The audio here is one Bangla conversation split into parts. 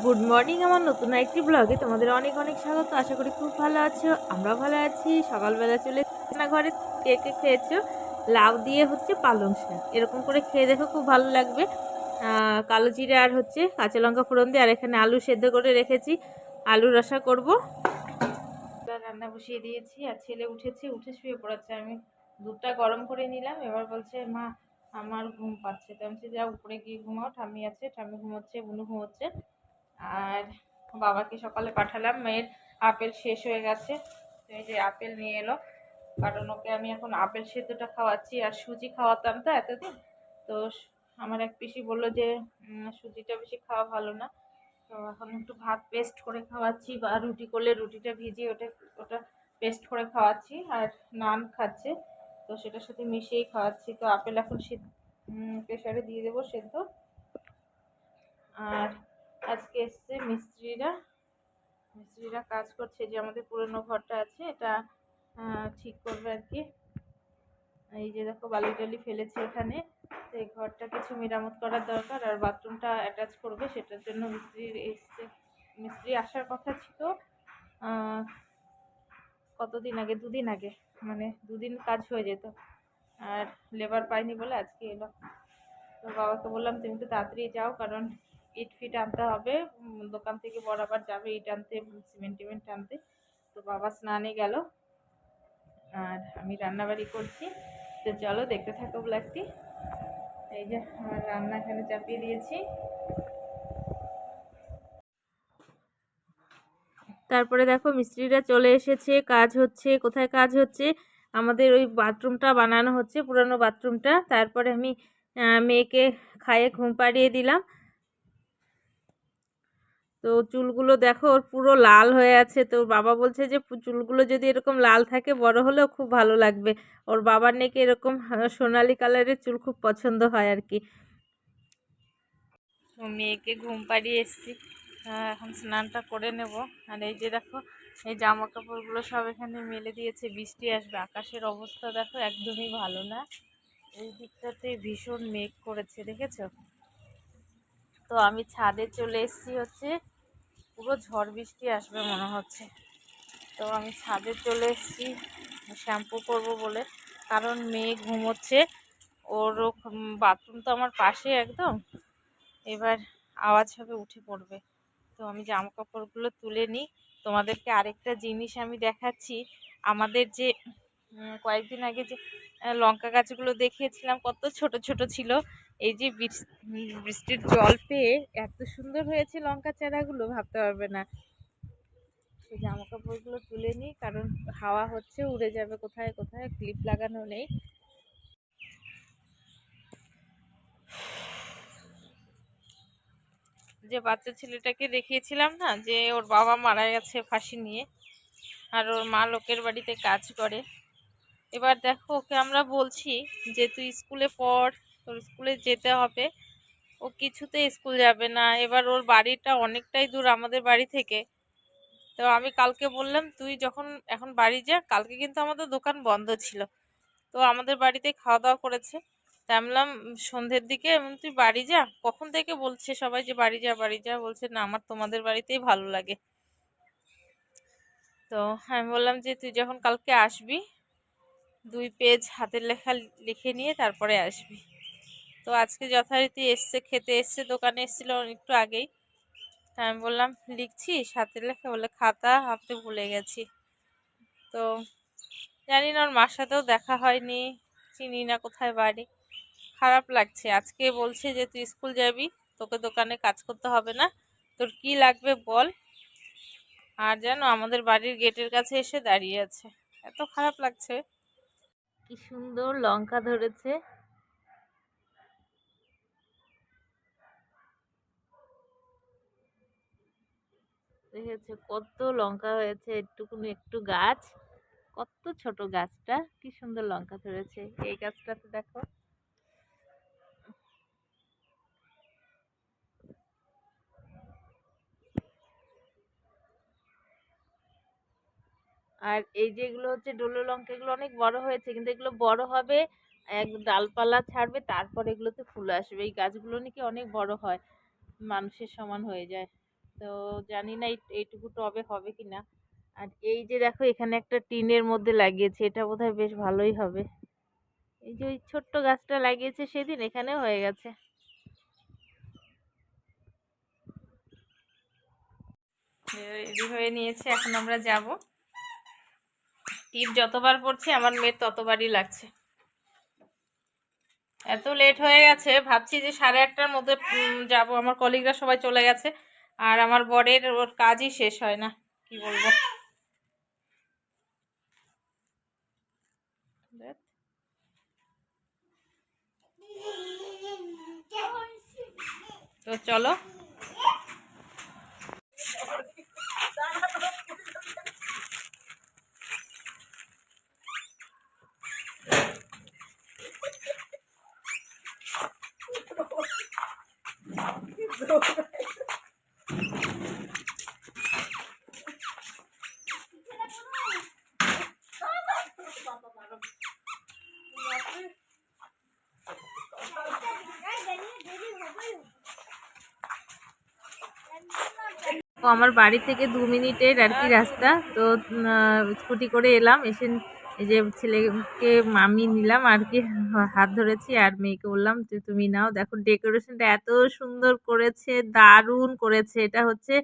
গুড মর্নিং আমার নতুন একটি ব্লগে তোমাদের অনেক অনেক স্বাগত। আশা করি খুব ভালো আছো আমরা ভালো আছি। সকালবেলা চলে না ঘরে কে কে খেয়েছো? লাউ দিয়ে হচ্ছে পালং শাক। এরকম করে খেয়ে দেখো, খুব ভালো লাগবে। কালো জিরে আর হচ্ছে কাঁচা লঙ্কা ফোড়ন দিয়ে, আর এখানে আলু সেদ্ধ করে রেখেছি। আলু রসা করব। রান্না বসিয়ে দিয়েছি, আর ছেলে উঠেছে, উঠে শুয়ে পড়েছে। আমি দুধটা গরম করে নিলাম, এবার বলছে, মা, আমার ঘুম পাচ্ছে। তো আমি যা, উপরে গিয়ে ঘুমাও। ঠাম্মি আছে, ঠাম্মি ঘুমোচ্ছে, বুনু ঘুমোচ্ছে। আর বাবাকে সকালে পাঠালাম, মেয়ের আপেল শেষ হয়ে গেছে। তো এই যে আপেল নিয়ে এলো, কারণ ওকে আমি এখন আপেল সেদ্ধটা খাওয়াচ্ছি আর সুজি খাওয়াতাম তো এতদিন। তো আমার এক পিসি বলল যে সুজিটা বেশি খাওয়া ভালো না। তো এখন একটু ভাত পেস্ট করে খাওয়াচ্ছি বা রুটি করলে রুটিটা ভিজিয়ে ওটা ওটা পেস্ট করে খাওয়াচ্ছি। আর নান খাচ্ছে, তো সেটার সাথে মিশিয়েই খাওয়াচ্ছি। তো আপেল এখন প্রেশারে দিয়ে দেবো সেদ্ধ। আর আজকে এসছে মিস্ত্রিরা। মিস্ত্রিরা কাজ করছে যে আমাদের পুরনো ঘরটা আছে, এটা ঠিক করবে আর কি। এই যে দেখো বালি টালি ফেলেছে এখানে। তো এই ঘরটা কিছু মেরামত করার দরকার, আর বাথরুমটা অ্যাটাচ করবে, সেটার জন্য মিস্ত্রি এসছে। মিস্ত্রি আসার কথা ছিল কতদিন আগে? দুদিন আগে। মানে দুদিন কাজ হয়ে যেত। আর লেবার পাইনি বলে আজকে এলো। তো বাবাকে বললাম, তুমি একটু তাড়াতাড়ি যাও, কারণ ইট ফিট আনতে হবে। দোকান থেকে বরাবর যাবে ইট আনতে, সিমেন্ট টিমেন্ট আনতে। তো বাবা স্নানে গেল। আর আমি রান্নাবাড়ি করছি। তো চলো দেখতে থাকো ব্ল্যাকটি এই যে আমার রান্না এখানে চাপিয়ে দিয়েছি। তারপরে দেখো মিস্ত্রিরা চলে এসেছে। কাজ হচ্ছে। কোথায় কাজ হচ্ছে? আমাদের ওই বাথরুমটা বানানো হচ্ছে, পুরানো বাথরুমটা। তারপরে আমি মেয়েকে খাইয়ে ঘুম পাড়িয়ে দিলাম। তো চুলগুলো দেখো ওর পুরো লাল হয়ে আছে। তো বাবা বলছে যে চুলগুলো যদি এরকম লাল থাকে বড় হলেও খুব ভালো লাগবে। ওর বাবার নাকি এরকম সোনালি কালারের চুল খুব পছন্দ হয় আর কি। তো মেয়েকে ঘুম পাড়িয়ে এসেছি। এখন স্নানটা করে নেব। আর এই যে দেখো, এই জামা কাপড়গুলো সব এখানে মেলে দিয়েছে। বৃষ্টি আসবে, আকাশের অবস্থা দেখো একদমই ভালো না। এই দিকটাতে ভীষণ মেঘ করেছে, দেখেছ? তো আমি ছাদে চলে এসেছি হচ্ছে পুরো ঝড় বৃষ্টি আসবে মনে হচ্ছে। তো আমি ছাদে চলে এসেছি, শ্যাম্পু করব বলে। কারণ মেয়ে ঘুমোচ্ছে। ওর বাথরুম তো আমার পাশে একদম। এবার আওয়াজ হবে, উঠে পড়বে। তো আমি জামা কাপড়গুলো তুলে নিই। তোমাদেরকে আরেকটা জিনিস আমি দেখাচ্ছি। আমাদের যে কয়েকদিন আগে যে লঙ্কা গাছগুলো দেখিয়েছিলাম, কত ছোট ছোট ছিল। এই যে বৃষ- বৃষ্টির জল পেয়ে এত সুন্দর হয়েছে লঙ্কা চারাগুলো, ভাবতে পারবে না। জামা কাপড়গুলো তুলে নিই কারণ হাওয়া হচ্ছে, উড়ে যাবে কোথায় কোথায়, ক্লিপ লাগানো নেই। যে বাচ্চা ছেলেটাকে দেখিয়েছিলাম না, যে ওর বাবা মারা গেছে ফাঁসি নিয়ে, আর ওর মা লোকের বাড়িতে কাজ করে। এবার দেখো ওকে আমরা বলছি যে তুই স্কুলে পড় তোর স্কুলে যেতে হবে। ও কিছুতে স্কুল যাবে না। এবার ওর বাড়িটা অনেকটাই দূর আমাদের বাড়ি থেকে। তো আমি কালকে বললাম তুই যখন এখন বাড়ি যা কালকে কিন্তু আমাদের দোকান বন্ধ ছিল। তো আমাদের বাড়িতে খাওয়া দাওয়া করেছে। তা বললাম সন্ধ্যের দিকে বললাম, তুই বাড়ি যা। কখন থেকে বলছে সবাই যে বাড়ি যা বাড়ি যা? বলছে না আমার তোমাদের বাড়িতেই ভালো লাগে। তো আমি বললাম যে তুই যখন কালকে আসবি দুই পেজ হাতের লেখা লিখে নিয়ে তারপরে আসবি। তো আজকে যথারীতি এসছে, খেতে এসছে, দোকানে এসেছিল একটু আগেই। তা আমি বললাম লিখছি হাতের লেখা? বলে, খাতা হাতে ভুলে গেছি। তো জানি না, ওর মার সাথেও দেখা হয়নি, চিনি না কোথায় বাড়ি। খারাপ লাগছে, আজকে বলছে যে তুই স্কুল যাবি, তোকে দোকানে কাজ করতে হবে না। তোর কি লাগবে বল। আর জানো, আমাদের বাড়ির গেটের কাছে এসে দাঁড়িয়ে আছে। এত খারাপ লাগছে। কি সুন্দর লঙ্কা ধরেছে। দেখেছে কত লঙ্কা হয়েছে, একটুকুনি একটু গাছ। কত ছোট গাছটা, কি সুন্দর লঙ্কা ধরেছে। এই গাছটাতে দেখো। আর এই যেগুলো হচ্ছে ডোলো লঙ্কা এগুলো অনেক বড় হয়েছে, কিন্তু এগুলো বড় হবে, এক ডালপালা ছাড়বে, তারপর এগুলোতে ফুল আসবে। এই গাছগুলো নাকি অনেক বড় হয়, মানুষের সমান হয়ে যায়। তো জানি না এইটুকু টবে হবে কি না আর এই যে দেখো এখানে একটা টিনের মধ্যে লাগিয়েছে, এটা বোধহয় বেশ ভালোই হবে। এই যে ওই ছোট্ট গাছটা লাগিয়েছে সেদিন এখানে হয়ে গেছে। হয়ে নিয়েছে, এখন আমরা যাব। টিপ যতবার পড়ছে, আমার মেয়ের ততবারই লাগছে। এত লেট হয়ে গেছে, ভাবছি যে সাড়ে আটটার মধ্যে যাব। আমার কলিগরা সবাই চলে গেছে, আর আমার বরের ওর কাজই শেষ হয় না, কি বলব? তো চলো ও আমার বাড়ি থেকে দু মিনিটের আর কি রাস্তা তো স্কুটি করে এলাম এসে এই যে ছেলেকে মামি নিলাম আর কি, হাত ধরেছি আর মেয়েকে বললাম যে তুমি নাও। দেখো, ডেকোরেশনটা এত সুন্দর করেছে, দারুণ করেছে। এটা হচ্ছে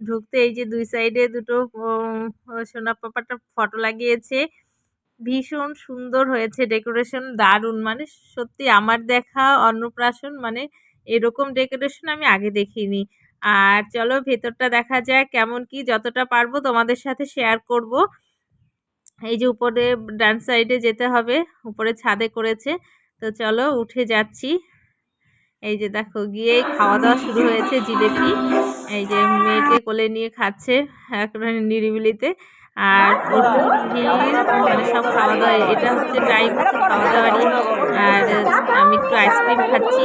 ঢুকতে এই যে দুই সাইডে দুটো সোনা পাপাটা ফটো লাগিয়েছে। ভীষণ সুন্দর হয়েছে ডেকোরেশন, দারুণ। মানে সত্যি আমার দেখা অন্নপ্রাশন মানে এরকম ডেকোরেশন আমি আগে দেখিনি। আর চলো, ভেতরটা দেখা যায় কেমন কি, যতটা পারব তোমাদের সাথে শেয়ার করব। এই যে উপরে ডান সাইডে যেতে হবে, উপরে ছাদে করেছে। তো চলো উঠে যাচ্ছি। এই যে দেখো, গিয়ে খাওয়া দাওয়া শুরু হয়েছে, জিলেপি। এই যে মেয়েকে কোলে নিয়ে খাচ্ছে একেবারে নিরিবিলিতে। আর প্রচুর ভিড় মানে সব খাওয়া দাওয়া এটা হচ্ছে টাইম খাওয়া দাওয়ারই আর আমি একটু আইসক্রিম খাচ্ছি।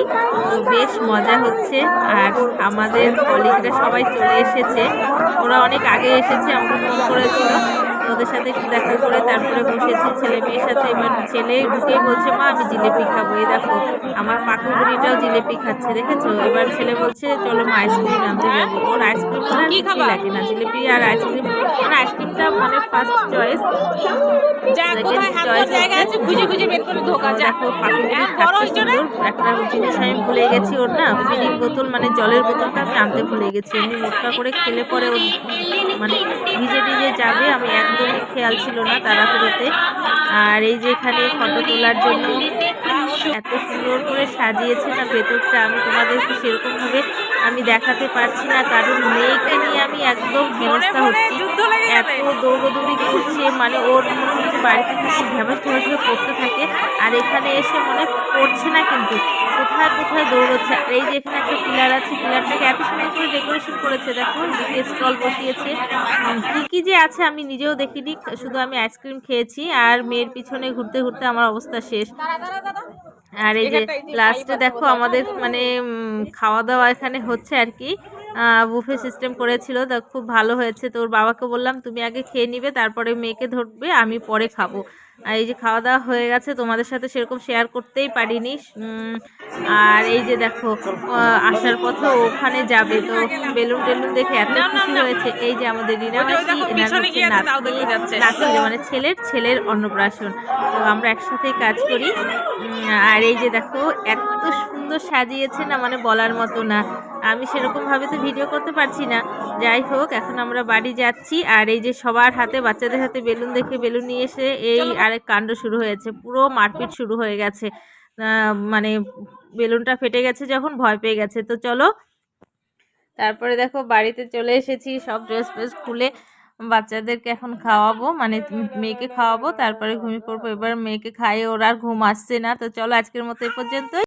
তো বেশ মজা হচ্ছে। আর আমাদের কলিগরা সবাই চলে এসেছে। ওরা অনেক আগে এসেছে, আমাকে ফোন করেছিল। ওদের সাথে একটু দেখা করে তারপরে বসেছি ছেলে মেয়ের সাথে এবার ছেলে ঢুকেই বলছে মা আমি জিলেপি খাব। এই দেখো আমার পাকু বুড়িটাও জিলেপি খাচ্ছে দেখেছ? এবার ছেলে বলছে চলো মা আইসক্রিম আনতে যাব। ওর আইসক্রিম আর কিছুই লাগে না জিলেপি আর আইসক্রিম। ওর আইসক্রিমটা মানে ফার্স্ট চয়েস হ্যাঁ, একটা জিনিস আমি ভুলে গেছি ওর না বোতল মানে জলের বোতলটা আমি আনতে ভুলে গেছি। এমনি মোটকা করে খেলে পরে ওর মানে ভিজে ভিজে যাবে, আমি একদমই খেয়াল ছিল না তাড়াহুড়োতে। আর এই যে এখানে ফটো তোলার জন্য এত সুন্দর করে সাজিয়েছে না ভেতরটা, আমি তোমাদেরকে সেরকমভাবে আমি দেখাতে পারছি না, কারণ মেয়েকে নিয়ে আমি একদম হেনস্থা হচ্ছি। এত দৌড়দৌড়ি করছে মানে ওর হচ্ছে বাড়িতে থাকে ঢ্যাবাস ঢ্যাবাস করে পড়তে থাকে আর এখানে এসে মনে পড়ছে না কিন্তু কোথায় কোথায় দৌড়চ্ছে। আর এই যে এখানে একটা পিলার আছে পিলারটাকে এত সুন্দর করে ডেকোরেশন করেছে দেখো এদিকে স্টল বসিয়েছে। কি কি যে আছে আমি নিজেও দেখিনি শুধু আমি আইসক্রিম খেয়েছি আর মেয়ের পিছনে ঘুরতে ঘুরতে আমার অবস্থা শেষ। আর এই যে লাস্টে দেখো আমাদের মানে খাওয়া দাওয়া এখানে হচ্ছে আর কি। বুফে সিস্টেম করেছিল, তা খুব ভালো হয়েছে। তো ওর বাবাকে বললাম, তুমি আগে খেয়ে নিবে, তারপরে মেয়েকে ধরবে, আমি পরে খাব। আর এই যে খাওয়া দাওয়া হয়ে গেছে তোমাদের সাথে সেরকম শেয়ার করতেই পারিনি। আর এই যে দেখো আসার পথে ওখানে যাবে তো বেলুন টেলুন দেখে এত খুশি হয়েছে। এই যে আমাদের মানে ছেলের ছেলের অন্নপ্রাশন। তো আমরা একসাথেই কাজ করি। আর এই যে দেখো এত সুন্দর সাজিয়েছে না মানে বলার মতো না। আমি সেরকমভাবে তো ভিডিও করতে পারছি না। যাই হোক এখন আমরা বাড়ি যাচ্ছি। আর এই যে সবার হাতে বাচ্চাদের হাতে বেলুন দেখে বেলুন নিয়ে এসে এই আরেক কাণ্ড শুরু হয়েছে, পুরো মারপিট শুরু হয়ে গেছে। মানে বেলুনটা ফেটে গেছে যখন, ভয় পেয়ে গেছে। তো চলো, তারপরে দেখো বাড়িতে চলে এসেছি, সব ড্রেস ফ্রেস খুলে বাচ্চাদেরকে এখন খাওয়াবো মানে মেয়েকে খাওয়াবো, তারপরে ঘুমিয়ে পড়ব। এবার মেয়েকে খাইয়ে ওরা আর ঘুম আসছে না। তো চলো আজকের মতো এ পর্যন্তই।